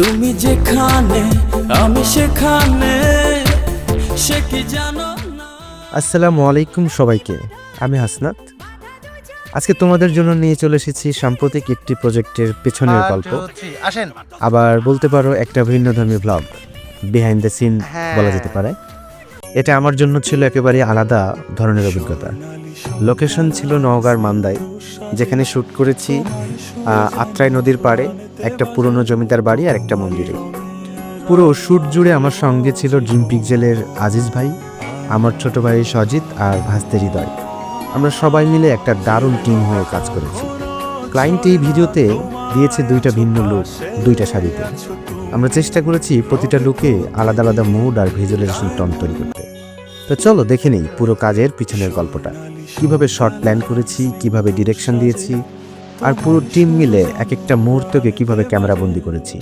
তুমি যেখানে আমি সেখানে সে কি জানো না? আসসালামু আলাইকুম সবাইকে আমি হাসনাত। আজকে তোমাদের জন্য নিয়ে চলে এসেছি সাম্প্রতিক একটি প্রজেক্টের পেছনের গল্প। আবার বলতে পারো একটা ভিন্ন ধর্মী ব্লগ বিহাইন্ড দ্য সিন বলা যেতে পারে। এটা আমার জন্য ছিল একেবারে আলাদা ধরনের অভিজ্ঞতা। লোকেশন ছিল নওগাঁর মান্দায় যেখানে শ্যুট করেছি আত্রাই নদীর পাড়ে, একটা পুরনো জমিদার বাড়ি আর একটা মন্দিরে। পুরো শ্যুট জুড়ে আমার সঙ্গে ছিল ড্রিম পিকজেলের আজিজ ভাই, আমার ছোট ভাই সজিত আর ভাস্তে হৃদয়। আমরা সবাই মিলে একটা দারুণ টিম হয়ে কাজ করেছি। ক্লায়েন্ট এই ভিডিওতে দিয়েছে দুইটা ভিন্ন লুক, দুইটা শাড়িতে। আমরা চেষ্টা করেছি প্রতিটা লুকে আলাদা আলাদা মুড আর ভিজুয়ালাইজেশন টন তৈরি করতে। তো চলো দেখে নেই পুরো কাজের পিছনের গল্পটা। কীভাবে শর্ট প্ল্যান করেছি, কীভাবে ডিরেকশন দিয়েছি, আর পুরো টিম মিলে এক একটা মুহূর্তকে কীভাবে ক্যামেরা বন্দি করেছি।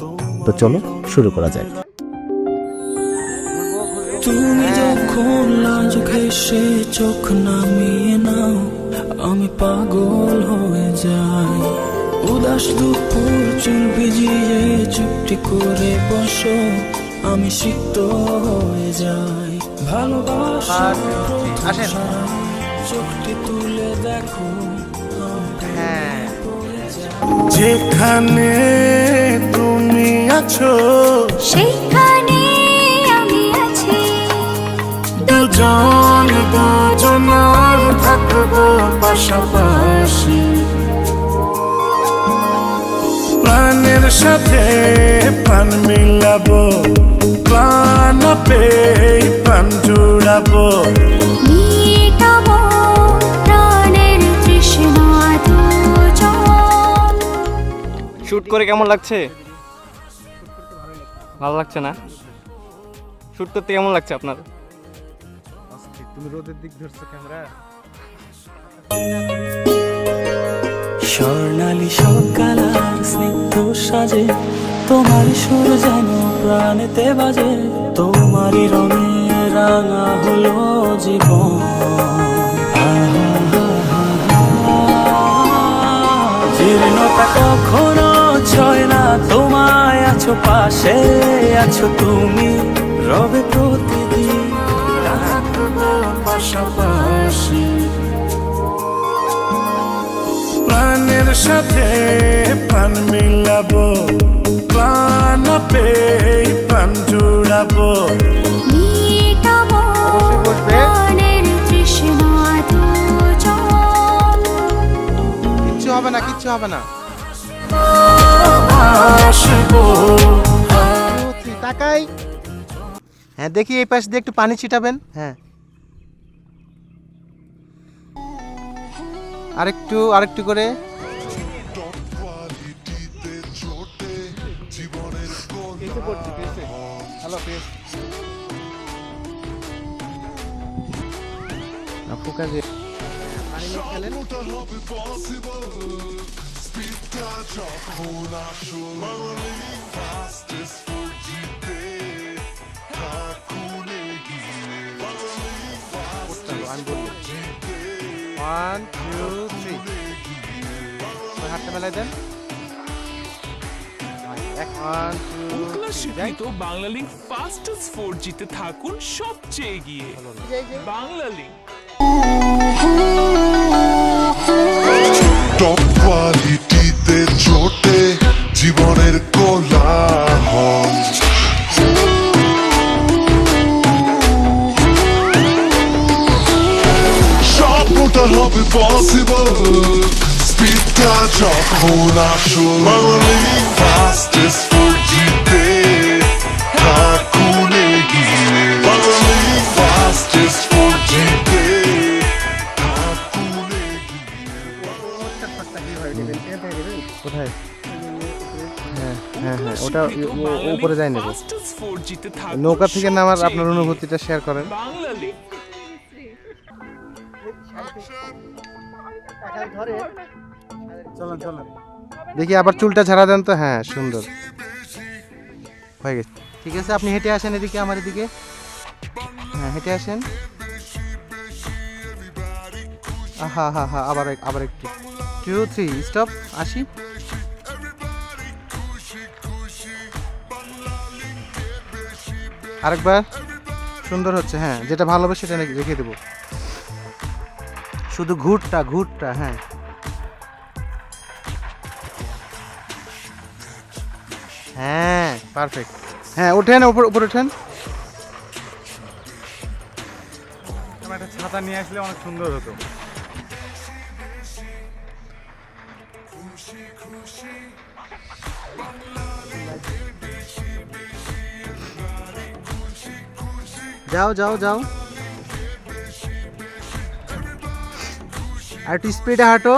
তো চলো শুরু করা যায় তুমি যখন ঘেসে চোখ নামিয়ে নাও, আমি পাগল হয়ে যাই। উদাস দুপুর চুল ভিজিয়ে চুপটি করে বসো। আমি সিক্ত হয়ে যাই। ভালোবাসা আসেন। চোখটি তুলে দেখো হ্যাঁ। যেখানে তুমি আছো সেইখানে আমি আছি। দুজন দুজনার থাকব পাশাপাশি। প্রাণের সাথে প্রাণ মিলাবো প্রাণ পেয়ে প্রাণ জুড়াবো। শুট করে কেমন লাগছে? ভালো লাগছে না? শুট করতে কেমন লাগছে আপনার? তুমি রোদের দিক ধরছো ক্যামেরা স্বর্ণালী সকাল আর স্নিগ্ধ সাজে, তোমার সুর যেন প্রাণেতে বাজে, তোমারই রঙে রাঙা হলো জীবন। জীর্ণতা কখনো ছয় না, তোমায় আছো পাশে, আছো তুমি, রবে প্রতিদিন। পাশাপাশি প্রাণের সাথে প্রাণ মিলাবো প্রাণ পেয়ে প্রাণ জুড়াবো। কিচ্ছু হবে না কিচ্ছু হবে না। তাকাই হ্যাঁ দেখি এই পাশ দিয়ে একটু পানি ছিটাবেন। হ্যাঁ। আরেকটু আরেকটু করে। আমি বলব ওয়ান টু থ্রি হাতটা মেলায় দেন। ওয়ান স্বীকৃত বাংলা লিঙ্ক ফাস্টেস্ট ফোর জিতে থাকুন সবচেয়ে এগিয়ে। বাংলা লিঙ্ক টপ স্বপ্নটা হবে পসিবল স্পিডটা যখন আসল ফাস্টেস্ট ফোর জিতে থাকুন এগিয়ে ফাস্টেস্ট ফোর জিতে থাকুন এগিয়ে কোথায়? হ্যাঁ হ্যাঁ হ্যাঁ ওটা উপরে যায় নেব নৌকা থেকে নামার আপনার অনুভূতিটা শেয়ার করেন। বাংলা লিঙ্ক দেখি আবার চুলটা ছাড়া দেন তো? হ্যাঁ সুন্দর। হয়ে গেছে। ঠিক আছে আপনি হেঁটে আসেন এদিকে আমার এদিকে। হ্যাঁ হেঁটে আসেন। হ্যাঁ হ্যাঁ হ্যাঁ আবার এক- আবার একটু। টু থ্রি স্টপ আসি। আরেকবার। সুন্দর হচ্ছে হ্যাঁ যেটা ভালো হবে সেটা রেখে দেবো। শুধু ঘুরটা ঘুরটা হ্যাঁ। হ্যাঁ পারফেক্ট হ্যাঁ ওঠেন উপর উপর ওঠেন। একটা ছাতা নিয়ে আসলে অনেক সুন্দর হতো। যাও যাও যাও। আর একটু স্পিডে হাঁটো।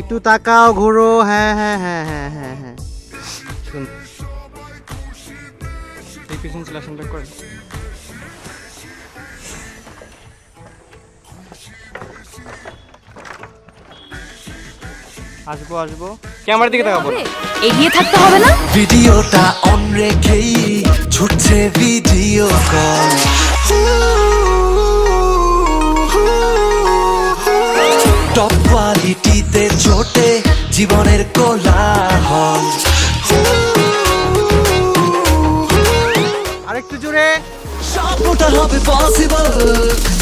একটু তাকাও ঘোরো। হ্যাঁ হ্যাঁ হ্যাঁ হ্যাঁ হ্যাঁ হ্যাঁ। শুন। এই পিছন সিলেকশনটা করেন। আসব আসব। ক্যামেরার দিকে তাকাবো। এগিয়ে থাকতে হবে না? ভিডিওটা অন রেখেই ছুটছে ভিডিও কল টপ কোয়ালিটিতে চোটে জীবনের কোলাহল। আরেকটু জোরে। সবটা হবে পসিবল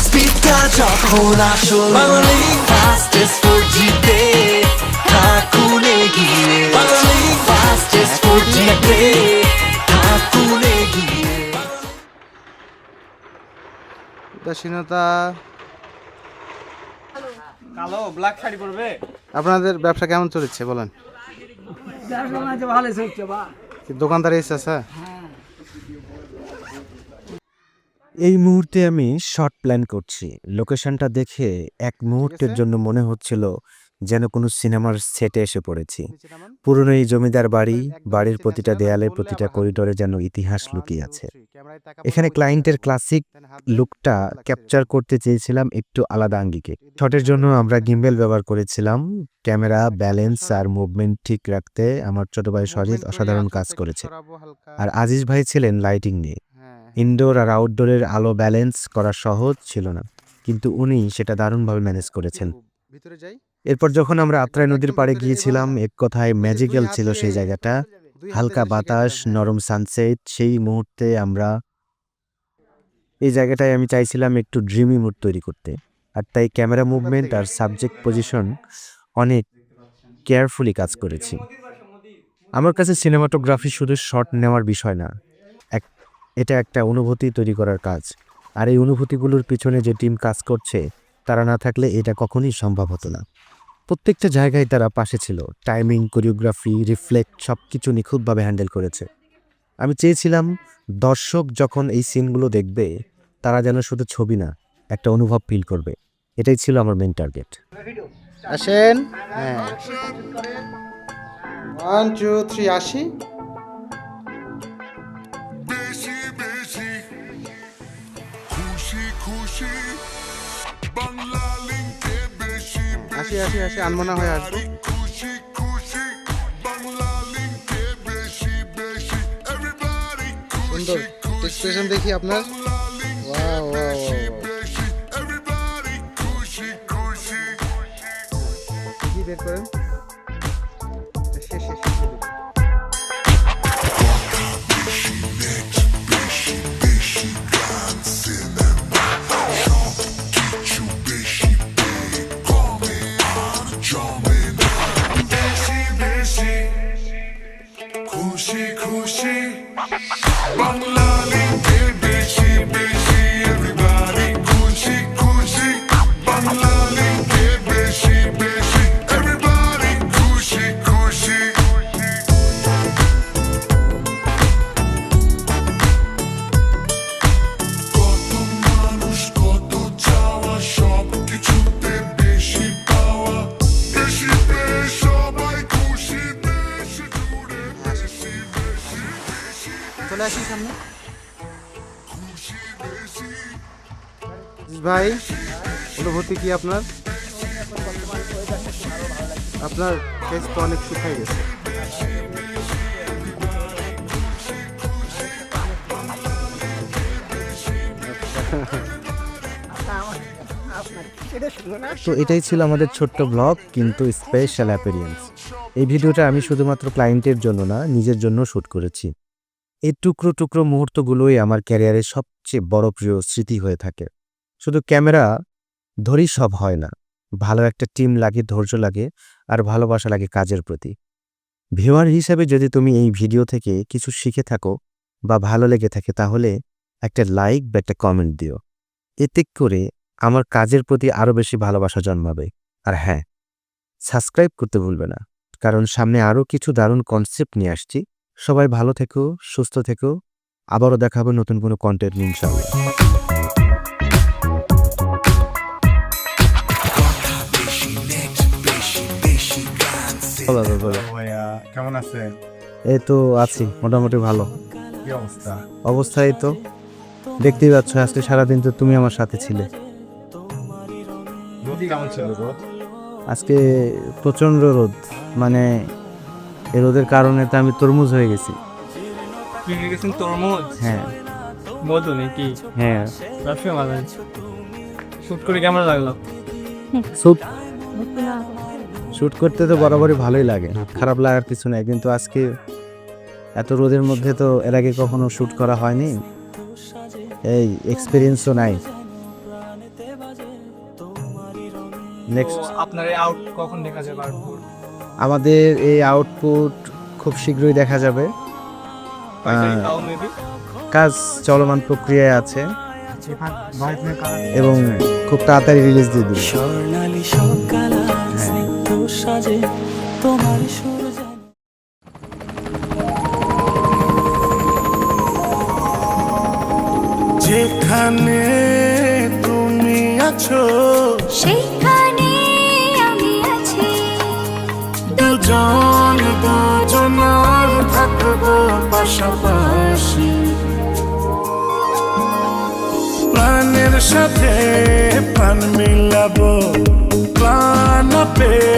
স্পিডটা যখন আসল বাংলালিং ফাস্টেস্ট ফোর জিতে থাকুন এগিয়ে। উদাসীনতা। কালো ব্ল্যাক শাড়ি পরবে। আপনাদের ব্যবসা কেমন চলেছে বলেন? ভালো চলছে বা। দোকানদার এসে আছে এই মুহূর্তে আমি শর্ট প্ল্যান করছি। লোকেশনটা দেখে এক মুহূর্তের জন্য মনে হচ্ছিল যেন কোনো সিনেমার সেটে এসে পড়েছি। পুরনো এই জমিদার বাড়ি বাড়ির প্রতিটা দেয়ালে প্রতিটা করিডোরে যেন ইতিহাস লুকিয়ে আছে। এখানে ক্লায়েন্টের ক্লাসিক লুকটা ক্যাপচার করতে চেয়েছিলাম একটু আলাদা আঙ্গিকে। শটের জন্য আমরা গিম্বেল ব্যবহার করেছিলাম। ক্যামেরা ব্যালেন্স আর মুভমেন্ট ঠিক রাখতে আমার ছোট ভাই সজিত অসাধারণ কাজ করেছে। আর আজিজ ভাই ছিলেন লাইটিং নিয়ে। ইনডোর আর আউটডোরের আলো ব্যালেন্স করা সহজ ছিল না। কিন্তু উনি সেটা দারুণভাবে ম্যানেজ করেছেন। এরপর যখন আমরা আত্রাই নদীর পাড়ে গিয়েছিলাম এক কথায় ম্যাজিক্যাল ছিল সেই জায়গাটা। হালকা বাতাস নরম সানসেট সেই মুহূর্তে আমরা এই জায়গাটায় আমি চাইছিলাম একটু ড্রিমি মুড তৈরি করতে। আর তাই ক্যামেরা মুভমেন্ট আর সাবজেক্ট পজিশন অনেক কেয়ারফুলি কাজ করেছি। আমার কাছে সিনেমাটোগ্রাফি শুধু শট নেওয়ার বিষয় না এক এটা একটা অনুভূতি তৈরি করার কাজ। আর এই অনুভূতিগুলোর পিছনে যে টিম কাজ করছে তারা না থাকলে এটা কখনোই সম্ভব হতো না। প্রত্যেকটা জায়গায় তারা পাশে ছিল। টাইমিং, কোরিওগ্রাফি, রিফ্লেক্ট সব কিছু নিখুঁতভাবে হ্যান্ডেল করেছে। আমি চেয়েছিলাম, দর্শক যখন এই সিনগুলো দেখবে, তারা যেন শুধু ছবি না, একটা অনুভব ফিল করবে। এটাই ছিল আমার মেন টার্গেট আসেন। হ্যাঁ। ওয়ান, টু, থ্রি, আসি। আসি আসি আসি আনমনা হয়ে আসব সুন্দর। এক্সপ্রেশন দেখি আপনার। ওয়াও ওয়াও বেশি। খুশি খুশি। লিঙ্কে বেশি বেশি সামনে। ভাই অনুভূতি কি আপনার? আপনার ফেস তো অনেক শুকাই গেছে। তো এটাই ছিল আমাদের ছোট্ট ব্লগ কিন্তু স্পেশাল অ্যাপিরিয়েন্স এই ভিডিওটা আমি শুধুমাত্র ক্লায়েন্টের জন্য না নিজের জন্য শ্যুট করেছি। এই টুকরো টুকরো মুহূর্তগুলোই আমার ক্যারিয়ারের সবচেয়ে বড় প্রিয় স্মৃতি হয়ে থাকে। শুধু ক্যামেরা ধরি সব হয় না। ভালো একটা টিম লাগে, ধৈর্য লাগে, আর ভালোবাসা লাগে কাজের প্রতি। ভিউয়ার হিসাবে যদি তুমি এই ভিডিও থেকে কিছু শিখে থাকো বা ভালো লেগে থাকে, তাহলে একটা লাইক বা একটা কমেন্ট দিও। এতে করে আমার কাজের প্রতি আরও বেশি ভালোবাসা জন্মাবে। আর হ্যাঁ সাবস্ক্রাইব করতে ভুলবে না। কারণ সামনে আরও কিছু দারুণ কনসেপ্ট নিয়ে আসছি। সবাই ভালো থেকো সুস্থ থেকো। আবারও দেখাবো নতুন কোনো কন্টেন্ট ইনশাআল্লাহ। বলো। ভাইয়া কেমন আছেন? এই তো আছি মোটামুটি ভালো। কি অবস্থা? অবস্থায় তো। দেখতেই পাচ্ছ আজকে সারাদিন তো তুমি আমার সাথে ছিলে। কেমন ছিল রোদ? আজকে প্রচণ্ড রোদ মানে এই রোদের কারণে তো আমি তরমুজ হয়ে গেছি। তরমুজ? হ্যাঁ। মধু নাকি? হ্যাঁ। ব্যবসা শুট করে কেমন লাগল? শ্যুট শ্যুট করতে তো বরাবরই ভালোই লাগে। খারাপ লাগার কিছু নেই। কিন্তু আজকে এত রোদের মধ্যে তো এর আগে কখনো শ্যুট করা হয়নি। এই এক্সপিরিয়েন্সও নাই। নেক্সট আপনার আউট কখন দেখা যাবে আমাদের এই আউটপুট খুব শীঘ্রই দেখা যাবে। কাজ চলমান প্রক্রিয়ায় আছে। এবং খুব তাড়াতাড়ি রিলিজ দিয়ে দিবে। যেন যেখানে তুমি আছো সেখানে পাশাপাশি প্রাণের সাথে প্রাণ মিলাবো প্রাণ পে প্রাণ জুড়াবো